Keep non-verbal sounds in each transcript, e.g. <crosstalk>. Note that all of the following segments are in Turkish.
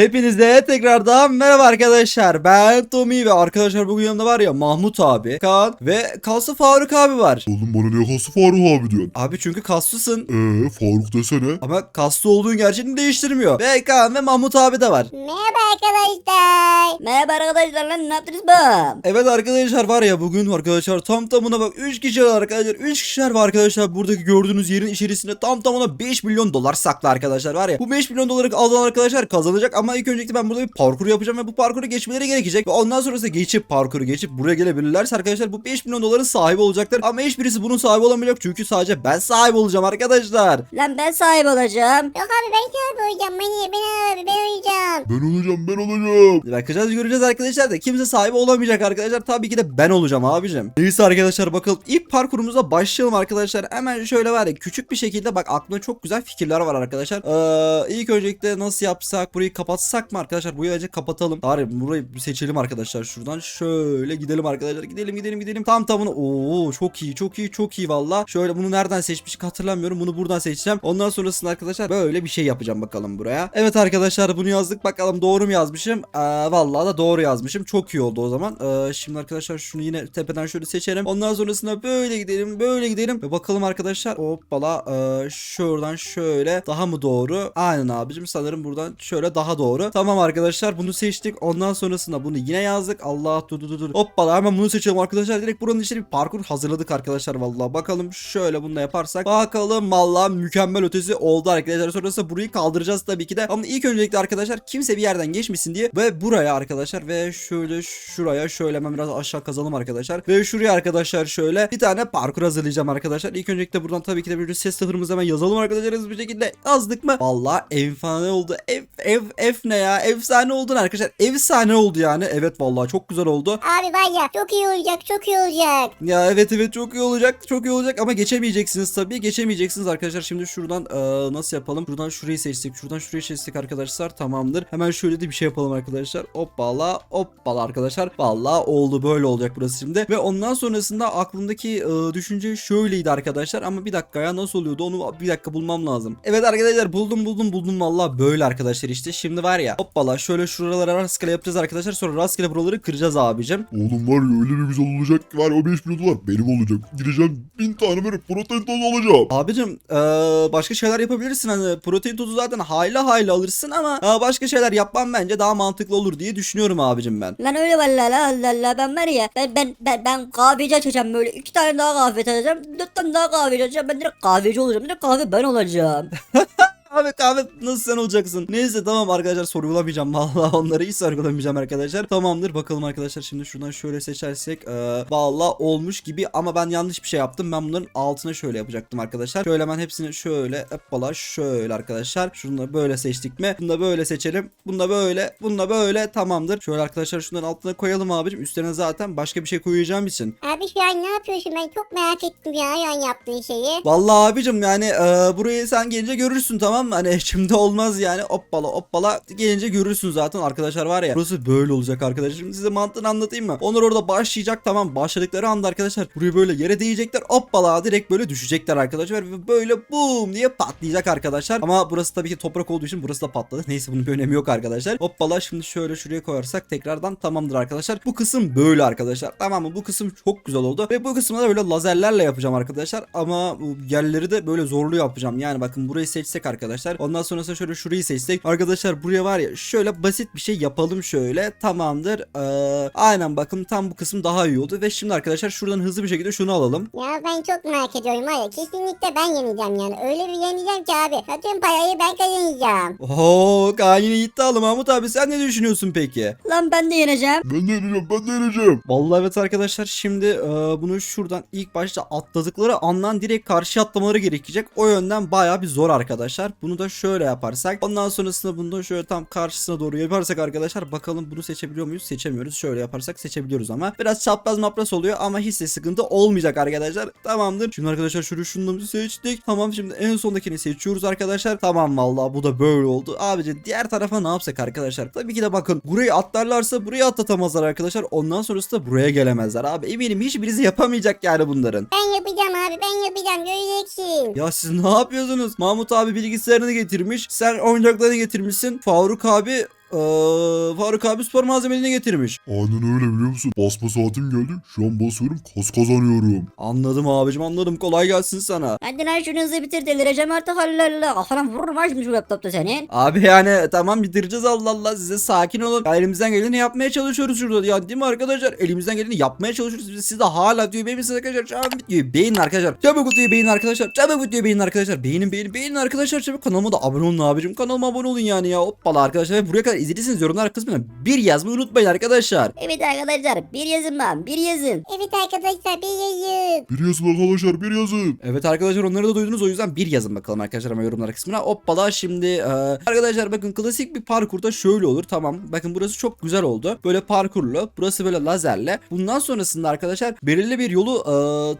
Hepinize tekrardan merhaba arkadaşlar. Ben Tommy ve arkadaşlar bugün yanımda var ya Mahmut abi, Kaan ve Kaslı Faruk abi var. Oğlum bana niye kaslı Faruk abi diyorsun? Abi çünkü kaslısın Eee Faruk desene. ama kaslı olduğun gerçeğini değiştirmiyor. Ve Kaan ve Mahmut abi de var. Merhaba arkadaşlar. Merhaba arkadaşlar lan ne yaptınız bu? Evet arkadaşlar var ya bugün arkadaşlar tam tamına bak 3 kişi var arkadaşlar 3 kişiler var arkadaşlar buradaki gördüğünüz yerin içerisinde tam tamına 5 milyon dolar saklı arkadaşlar var ya bu 5 milyon doları alan arkadaşlar kazanacak ama ilk öncelikle ben burada bir parkur yapacağım ve bu parkuru geçmeleri gerekecek ve ondan sonrasında geçip parkuru geçip buraya gelebilirlerse arkadaşlar bu 5 milyon doların sahibi olacaklar ama hiçbirisi bunun sahibi olamayacak çünkü sadece ben sahibi olacağım arkadaşlar. Lan ben sahip olacağım. Yok abi ben sana olacağım. Beni ben abi ben olacağım. Ben olacağım ben olacağım. Bakacağız göreceğiz arkadaşlar da kimse sahibi olamayacak arkadaşlar. Tabii ki de ben olacağım abicim. Neyse arkadaşlar bakalım ilk parkurumuza başlayalım arkadaşlar. Hemen şöyle var ya küçük bir şekilde bak aklımda çok güzel fikirler var arkadaşlar. Ee, ilk öncelikle nasıl yapsak burayı kapatsak mı arkadaşlar? Burayı önce kapatalım. Bari burayı seçelim arkadaşlar şuradan. Şöyle gidelim arkadaşlar. Gidelim gidelim gidelim. Tam tamına. Oo çok iyi çok iyi çok iyi valla. Şöyle bunu nereden seçmiştik hatırlamıyorum. Bunu buradan seçeceğim. Ondan sonrasında arkadaşlar böyle bir şey yapacağım bakalım buraya. Evet arkadaşlar bunu yazdık bakalım doğru mu yazmışım? Ee, vallahi da doğru yazmışım. Çok iyi oldu o zaman. Ee, şimdi arkadaşlar şunu yine tepeden şöyle seçelim. Ondan sonrasında böyle gidelim böyle gidelim. Ve bakalım arkadaşlar. Hoppala ee, şuradan şöyle daha mı doğru? Aynen abicim sanırım buradan şöyle daha doğru. Tamam arkadaşlar bunu seçtik. Ondan sonrasında bunu yine yazdık. Allah dur dur dur. Hoppala hemen bunu seçelim arkadaşlar. Direkt buranın içine bir parkur hazırladık arkadaşlar vallahi. Bakalım şöyle bunu da yaparsak. Bakalım vallahi mükemmel ötesi oldu arkadaşlar. Sonrasında burayı kaldıracağız tabii ki de. Ama ilk öncelikle arkadaşlar kimse bir yerden geçmesin diye ve buraya arkadaşlar ve şöyle şuraya şöyle hemen biraz aşağı kazalım arkadaşlar. Ve şuraya arkadaşlar şöyle bir tane parkur hazırlayacağım arkadaşlar. İlk öncelikle buradan tabii ki de bir ses sıfırımızı hemen yazalım arkadaşlar hızlı bir şekilde. Yazdık mı? Vallahi efsane oldu. Ev ev ev ne ya? Efsane oldu arkadaşlar. Efsane oldu yani. Evet vallahi çok güzel oldu. Abi var ya çok iyi olacak çok iyi olacak. Ya evet evet çok iyi olacak. Çok iyi olacak ama geçemeyeceksiniz tabii. Geçemeyeceksiniz arkadaşlar. Şimdi şuradan eee, nasıl yapalım? Şuradan şurayı seçtik. Şuradan şurayı seçtik arkadaşlar. Tamamdır. Hemen şöyle de bir şey yapalım arkadaşlar. Hoppala hoppala arkadaşlar. Vallahi oldu böyle olacak burası şimdi. Ve ondan sonrasında aklımdaki eee, düşünce şöyleydi arkadaşlar. Ama bir dakika ya nasıl oluyordu onu bir dakika bulmam lazım. Evet arkadaşlar buldum buldum buldum. Vallahi böyle arkadaşlar işte. Şimdi var ya hoppala şöyle şuralara rastgele yapacağız arkadaşlar. Sonra rastgele buraları kıracağız abicim. Oğlum var ya öyle bir güzel olacak ki var ya o 5 milyon dolar benim olacak. Gideceğim bin tane böyle protein tozu alacağım. Abicim eee, başka şeyler yapabilirsin hani protein tozu zaten hayli hayli alırsın ama eee, başka şeyler yapman bence daha mantıklı olur diye düşünüyorum abicim ben. Lan öyle vallahi la Allah Allah ben var ya ben ben ben, ben kahveci açacağım böyle iki tane daha kahve açacağım dört tane daha kahveci açacağım ben direkt kahveci olacağım direkt kahve ben olacağım. <laughs> Abi kahve nasıl sen olacaksın? Neyse tamam arkadaşlar sorgulamayacağım. <laughs> Vallahi onları hiç sorgulamayacağım arkadaşlar. Tamamdır bakalım arkadaşlar şimdi şuradan şöyle seçersek. Ee, vallahi olmuş gibi ama ben yanlış bir şey yaptım. Ben bunların altına şöyle yapacaktım arkadaşlar. Şöyle hemen hepsini şöyle hoppala şöyle arkadaşlar. Şunu da böyle seçtik mi? Bunu da böyle seçelim. Bunu da böyle. Bunu da böyle. Tamamdır. Şöyle arkadaşlar şunların altına koyalım abicim. Üstlerine zaten başka bir şey koyacağım için. Abi şu an ne yapıyorsun ben çok merak ettim ya şu an yaptığın şeyi. Vallahi abicim yani e, burayı sen gelince görürsün tamam mı? Hani şimdi olmaz yani hoppala hoppala gelince görürsün zaten arkadaşlar var ya. Burası böyle olacak arkadaşlar. Şimdi size mantığını anlatayım mı? Onlar orada başlayacak tamam başladıkları anda arkadaşlar burayı böyle yere değecekler hoppala direkt böyle düşecekler arkadaşlar ve böyle boom diye patlayacak arkadaşlar. Ama burası tabii ki toprak olduğu için burası da patladı. <laughs> Neyse bunun bir önemi yok arkadaşlar. Hoppala şimdi şöyle şuraya koyarsak tekrardan tamamdır arkadaşlar. Bu kısım böyle arkadaşlar. Tamam mı? Bu kısım çok güzel oldu. Ve bu kısmı da böyle lazerlerle yapacağım arkadaşlar. Ama yerleri de böyle zorlu yapacağım. Yani bakın burayı seçsek arkadaşlar. Ondan sonrasında şöyle şurayı seçsek. Arkadaşlar buraya var ya şöyle basit bir şey yapalım şöyle. Tamamdır. Ee, aynen bakın tam bu kısım daha iyi oldu. Ve şimdi arkadaşlar şuradan hızlı bir şekilde şunu alalım. Ya ben çok merak ediyorum var ya kesinlikle ben yeneceğim yani. Öyle bir yeneceğim ki abi. Bütün parayı ben kazanacağım. Oo Kaan yine iddialı Mahmut abi sen ne düşünüyorsun peki? Lan ben de yeneceğim. Ben de yeneceğim ben de yeneceğim. Vallahi evet arkadaşlar şimdi e, bunu şuradan ilk başta atladıkları andan direkt karşı atlamaları gerekecek. O yönden baya bir zor arkadaşlar. Bunu da şöyle yaparsak. Ondan sonrasında bunu da şöyle tam karşısına doğru yaparsak arkadaşlar bakalım bunu seçebiliyor muyuz? Seçemiyoruz. Şöyle yaparsak seçebiliyoruz ama. Biraz çapraz mapraz oluyor ama hiç de sıkıntı olmayacak arkadaşlar. Tamamdır. Şimdi arkadaşlar şunu da seçtik. Tamam şimdi en sondakini seçiyoruz arkadaşlar. Tamam vallahi bu da böyle oldu. Abici diğer tarafa ne yapsak arkadaşlar? Tabii ki de bakın burayı atlarlarsa burayı atlatamazlar arkadaşlar. Ondan sonrası da buraya gelemezler abi. Eminim hiçbirisi yapamayacak yani bunların. Ben yapacağım abi ben yapacağım göreceksin. Ya siz ne yapıyorsunuz? Mahmut abi bilgisayarını getirmiş. Sen oyuncaklarını getirmişsin. Faruk abi Ee, Faruk abi spor malzemelerini getirmiş. Aynen öyle biliyor musun? Basma saatim geldi. Şu an basıyorum kas kazanıyorum. Anladım abicim anladım kolay gelsin sana. Hadi lan şunu hızlı bitir delireceğim artık Allah Allah. Kafana vururum şimdi şu laptopta senin. Abi yani tamam bitireceğiz Allah Allah size sakin olun. Ya elimizden geleni yapmaya çalışıyoruz şurada ya değil mi arkadaşlar? Elimizden geleni yapmaya çalışıyoruz. Biz siz de hala diyor beğenin arkadaşlar. Çabuk videoyu beğenin arkadaşlar. Çabuk videoyu beğenin arkadaşlar. Çabuk videoyu beğenin arkadaşlar. Beğenin beğenin beğenin arkadaşlar. Çabuk kanalıma da abone olun abicim. Kanalıma abone olun yani ya. Hoppala arkadaşlar. Ve buraya kadar izlediyseniz yorumlar kısmına bir yazmayı unutmayın arkadaşlar. Evet arkadaşlar bir yazın lan bir yazın. Evet arkadaşlar bir yayın. Bir yazın arkadaşlar bir yazın. Evet arkadaşlar onları da duydunuz o yüzden bir yazın bakalım arkadaşlar ama yorumlar kısmına. Hoppala şimdi e, arkadaşlar bakın klasik bir parkurda şöyle olur tamam. Bakın burası çok güzel oldu. Böyle parkurlu. Burası böyle lazerle. Bundan sonrasında arkadaşlar belirli bir yolu e,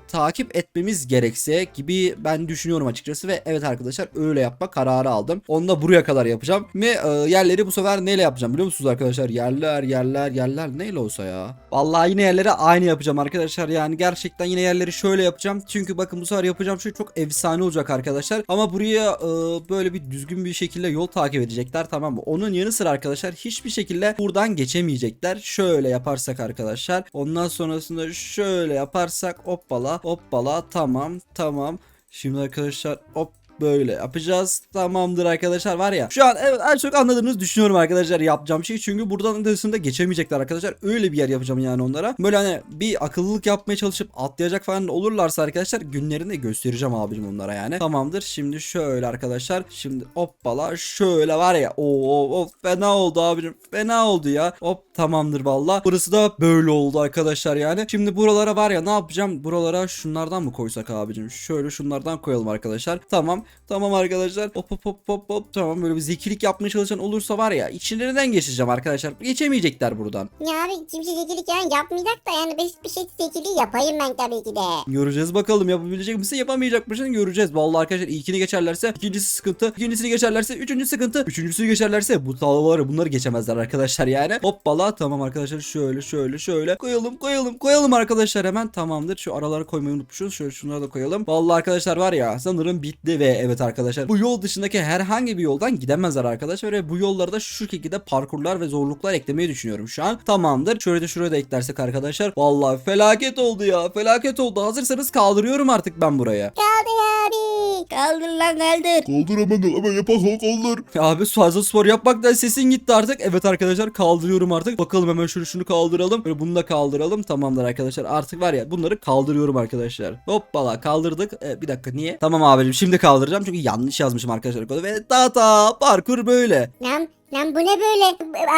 takip etmemiz gerekse gibi ben düşünüyorum açıkçası ve evet arkadaşlar öyle yapma kararı aldım. Onu da buraya kadar yapacağım ve e, yerleri bu sefer neyle yapacağım biliyor musunuz arkadaşlar? Yerler yerler yerler neyle olsa ya. Vallahi yine yerleri aynı yapacağım arkadaşlar. Yani gerçekten yine yerleri şöyle yapacağım. Çünkü bakın bu sefer yapacağım şey çok efsane olacak arkadaşlar. Ama buraya e, böyle bir düzgün bir şekilde yol takip edecekler tamam mı? Onun yanı sıra arkadaşlar hiçbir şekilde buradan geçemeyecekler. Şöyle yaparsak arkadaşlar. Ondan sonrasında şöyle yaparsak hoppala hoppala tamam tamam. Şimdi arkadaşlar hop böyle yapacağız. Tamamdır arkadaşlar var ya. Şu an evet en çok anladığınızı düşünüyorum arkadaşlar yapacağım şey. Çünkü buradan ötesinde geçemeyecekler arkadaşlar. Öyle bir yer yapacağım yani onlara. Böyle hani bir akıllılık yapmaya çalışıp atlayacak falan olurlarsa arkadaşlar günlerini de göstereceğim abicim onlara yani. Tamamdır. Şimdi şöyle arkadaşlar. Şimdi hoppala şöyle var ya. Oo, o fena oldu abicim. Fena oldu ya. Hop tamamdır valla. Burası da böyle oldu arkadaşlar yani. Şimdi buralara var ya ne yapacağım? Buralara şunlardan mı koysak abicim? Şöyle şunlardan koyalım arkadaşlar. Tamam. Tamam arkadaşlar. Hop hop hop hop hop. Tamam böyle bir zekilik yapmaya çalışan olursa var ya içlerinden geçeceğim arkadaşlar. Geçemeyecekler buradan. Ya abi kimse zekilik yani yapmayacak da yani ben bir şey zekiliği yapayım ben tabii ki de. Göreceğiz bakalım yapabilecek misin yapamayacak mısın göreceğiz. Vallahi arkadaşlar ilkini geçerlerse ikincisi sıkıntı. ikincisini geçerlerse üçüncü sıkıntı. Üçüncüsünü geçerlerse bu tavaları bunları geçemezler arkadaşlar yani. Hoppala tamam arkadaşlar şöyle şöyle şöyle koyalım koyalım koyalım arkadaşlar hemen tamamdır. Şu araları koymayı unutmuşuz. Şöyle şunları da koyalım. Vallahi arkadaşlar var ya sanırım bitti ve evet arkadaşlar bu yol dışındaki herhangi bir yoldan gidemezler arkadaşlar ve bu yollarda şu şekilde parkurlar ve zorluklar eklemeyi düşünüyorum şu an. Tamamdır. Şöyle de şuraya da eklersek arkadaşlar. Vallahi felaket oldu ya. Felaket oldu. Hazırsanız kaldırıyorum artık ben buraya. Kaldır abi. Kaldır lan kaldır. Kaldır hemen hemen yapak kaldır. Abi fazla spor yapmaktan sesin gitti artık. Evet arkadaşlar kaldırıyorum artık. Bakalım hemen şunu şunu kaldıralım. Böyle bunu da kaldıralım. Tamamdır arkadaşlar. Artık var ya bunları kaldırıyorum arkadaşlar. Hoppala kaldırdık. Ee, bir dakika niye? Tamam abicim şimdi kaldıracağım çünkü yanlış yazmışım arkadaşlar. kodu. Ve data parkur böyle. Lan, lan bu ne böyle?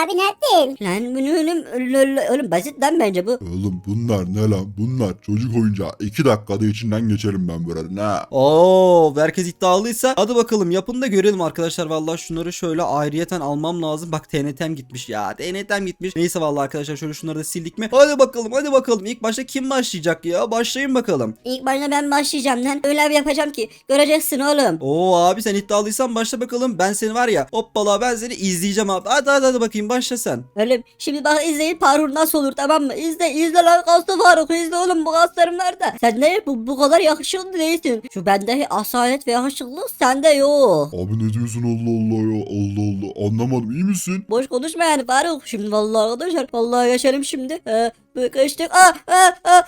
Abi neredesin? Lan bunu oğlum, oğlum, oğlum basit lan bence bu. Oğlum bunlar ne lan? Bunlar çocuk oyuncağı. İki dakikada içinden geçerim ben buradan ha. Oo, herkes iddialıysa hadi bakalım yapın da görelim arkadaşlar. Vallahi şunları şöyle ayrıyeten almam lazım. Bak TNT'm gitmiş ya. TNT'm gitmiş. Neyse vallahi arkadaşlar şöyle şunları da sildik mi? Hadi bakalım hadi bakalım. İlk başta kim başlayacak ya? Başlayın bakalım. İlk başta ben başlayacağım lan. Öyle bir yapacağım ki göreceksin oğlum. Oo abi sen iddialıysan başla bakalım. Ben seni var ya hoppala ben seni izleyeceğim abi. Hadi hadi hadi bakayım başla sen. Oğlum şimdi bak izleyin parkur nasıl olur tamam mı? İzle izle lan kaslı Faruk izle oğlum bu kaslarım nerede? Sen ne bu, bu kadar yakışıklı değilsin. Şu bende asalet ve yakışıklılık sende yok. Abi ne diyorsun Allah Allah ya Allah Allah anlamadım iyi misin? Boş konuşma yani Faruk. Şimdi vallahi arkadaşlar vallahi yaşarım şimdi. Ee, böyle kaçtık. Aa, aa, aa,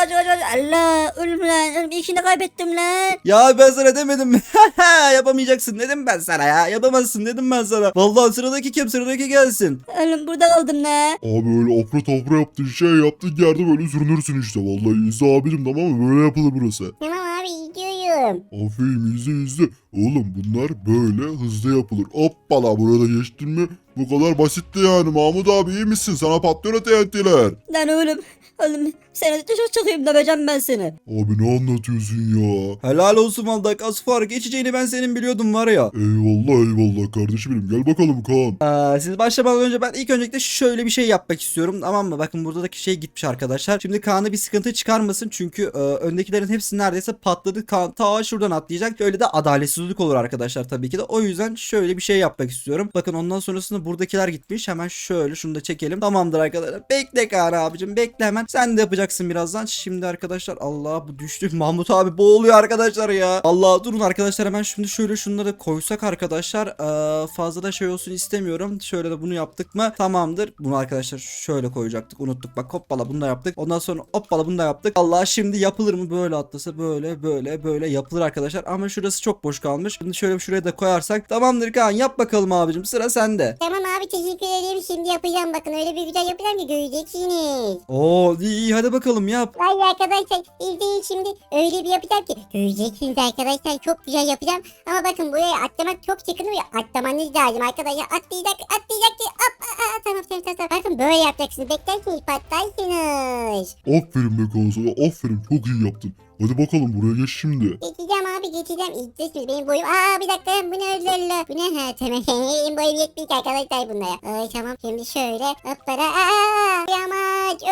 kaç kaç kaç. Allah ölüm lan. Ölüm ikini kaybettim lan. Ya ben sana demedim mi? <laughs> Yapamayacaksın dedim ben sana ya. Yapamazsın dedim ben sana. Vallahi sıradaki kim sıradaki gelsin. Ölüm burada kaldım lan. Abi öyle apra topra yaptığın şey yaptığın yerde böyle sürünürsün işte vallahi izle abicim tamam mı böyle yapılır burası. Tamam abi gidiyorum. Aferin izle izle. Oğlum bunlar böyle hızlı yapılır. Hoppala burada geçtin mi? Bu kadar basitti yani Mahmut abi iyi misin? Sana patlıyor TNT'ler. Lan oğlum. Oğlum seni dışarı çıkayım döveceğim ben seni. Abi ne anlatıyorsun ya? Helal olsun vallahi Asfar. Geçeceğini ben senin biliyordum var ya. Eyvallah eyvallah kardeşim benim. Gel bakalım Kaan. Ee, siz başlamadan önce ben ilk öncelikle şöyle bir şey yapmak istiyorum tamam mı? Bakın buradaki şey gitmiş arkadaşlar. Şimdi Kaan'a bir sıkıntı çıkarmasın çünkü e, öndekilerin hepsi neredeyse patladı. Kaan ta şuradan atlayacak. Öyle de adaletsiz haksızlık olur arkadaşlar tabii ki de. O yüzden şöyle bir şey yapmak istiyorum. Bakın ondan sonrasında buradakiler gitmiş. Hemen şöyle şunu da çekelim. Tamamdır arkadaşlar. Bekle Kaan abicim bekle hemen. Sen de yapacaksın birazdan. Şimdi arkadaşlar Allah bu düştü. <laughs> Mahmut abi boğuluyor arkadaşlar ya. Allah durun arkadaşlar hemen şimdi şöyle şunları koysak arkadaşlar. Fazla da şey olsun istemiyorum. Şöyle de bunu yaptık mı? Tamamdır. Bunu arkadaşlar şöyle koyacaktık. Unuttuk. Bak hoppala bunu da yaptık. Ondan sonra hoppala bunu da yaptık. Allah şimdi yapılır mı? Böyle atlasa böyle böyle böyle yapılır arkadaşlar. Ama şurası çok boş kalmış. Şimdi şöyle şuraya da koyarsak. Tamamdır Kaan yap bakalım abicim. Sıra sende. Tamam abi teşekkür ederim. Şimdi yapacağım bakın öyle bir güzel yapacağım ki göreceksiniz. Oo iyi, iyi hadi bakalım yap. Vay arkadaşlar izleyin şimdi öyle bir yapacağım ki göreceksiniz arkadaşlar çok güzel yapacağım. Ama bakın buraya atlamak çok çekiniyor. Atlamanız lazım arkadaşlar. Atlayacak atlayacak ki hop aa, aa, tamam tamam tamam. tamam. Bakın böyle yapacaksınız. Beklersiniz patlarsınız. Aferin be Kaan sana aferin çok iyi yaptın. Hadi bakalım buraya geç şimdi. Geçeceğim abi geçeceğim. İzlesiniz benim boyum. Aa bir dakika bu ne öldü öldü. Bu ne ha tamam. <laughs> benim boyum yetmiyor ki arkadaşlar bunlara. Ay tamam şimdi şöyle. Hoppara. Aa yamaç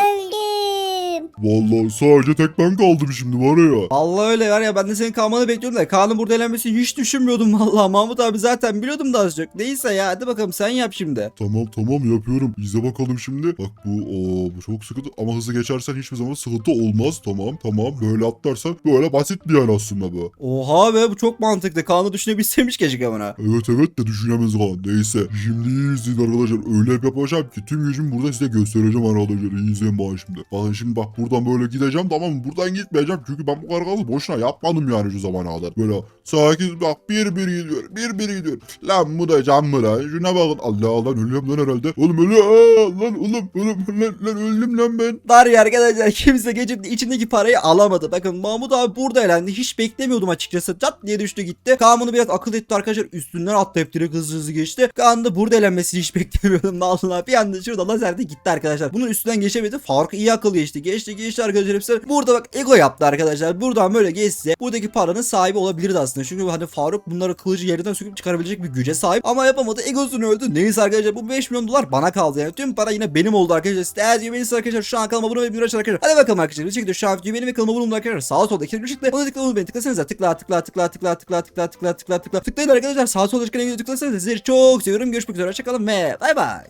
öldüm. Vallahi sadece tek ben kaldım şimdi var ya. Allah öyle var ya ben de senin kalmanı bekliyorum da Kaan'ın burada elenmesini hiç düşünmüyordum vallahi Mahmut abi zaten biliyordum da az çok. Neyse ya hadi bakalım sen yap şimdi. Tamam tamam yapıyorum. İzle bakalım şimdi. Bak bu o bu çok sıkıntı ama hızlı geçersen hiçbir zaman sıkıntı olmaz. Tamam tamam böyle atlarsan böyle basit bir yer aslında bu. Oha be bu çok mantıklı. Kaan'ı düşünebilseymiş keşke bana. Evet evet de düşünemez Kaan. Neyse. Şimdi iyi izleyin arkadaşlar. Öyle bir yapacağım ki tüm gücümü burada size göstereceğim arkadaşlar. İyi izleyin bana şimdi. Bakın şimdi bak buradan böyle gideceğim tamam mı? Buradan gitmeyeceğim. Çünkü ben bu kargalı boşuna yapmadım yani şu zamana kadar. Böyle sakin bak bir bir gidiyor. Bir bir gidiyor. Lan bu da can mı lan? Şuna bakın. Allah lan ölüyorum lan herhalde. Oğlum ölüyorum. Lan oğlum oğlum lan, lan öldüm lan ben. Var ya arkadaşlar kimse geçip de içindeki parayı alamadı. Bakın Mahmut abi burada elendi. Hiç beklemiyordum açıkçası. Çat diye düştü gitti. Kaan bunu biraz akıl etti arkadaşlar. Üstünden atlayıp direkt hızlı hızlı geçti. Kaan da burada elenmesini hiç <laughs> beklemiyordum. Allah bir anda şurada lazerde gitti arkadaşlar. Bunun üstünden geçemedi. Faruk iyi akıl geçti. Geçti geçti arkadaşlar hepsi. Burada bak ego yaptı arkadaşlar. Buradan böyle geçse buradaki paranın sahibi olabilirdi aslında. Çünkü hani Faruk bunları kılıcı yerinden söküp çıkarabilecek bir güce sahip. Ama yapamadı. Egosunu öldü. Neyse arkadaşlar bu 5 milyon dolar bana kaldı. Yani tüm para yine benim oldu arkadaşlar. Stas gibi arkadaşlar. Şu an kanalıma abone olmayı unutmayın arkadaşlar. Hadi bakalım arkadaşlar. Bir şekilde şu an videoyu benim ve kanalıma abone olmayı arkadaşlar. Sağ solda iki ışıkla. Onu tıklamayı unutmayın. Tıklasanıza. Tıkla tıkla tıkla tıkla tıkla tıkla tıkla tıkla tıkla tıkla. Tıklayın arkadaşlar. Sağ solda çıkan videoyu tıklasanıza. Sizleri çok seviyorum. Görüşmek üzere. Hoşçakalın ve bay bay.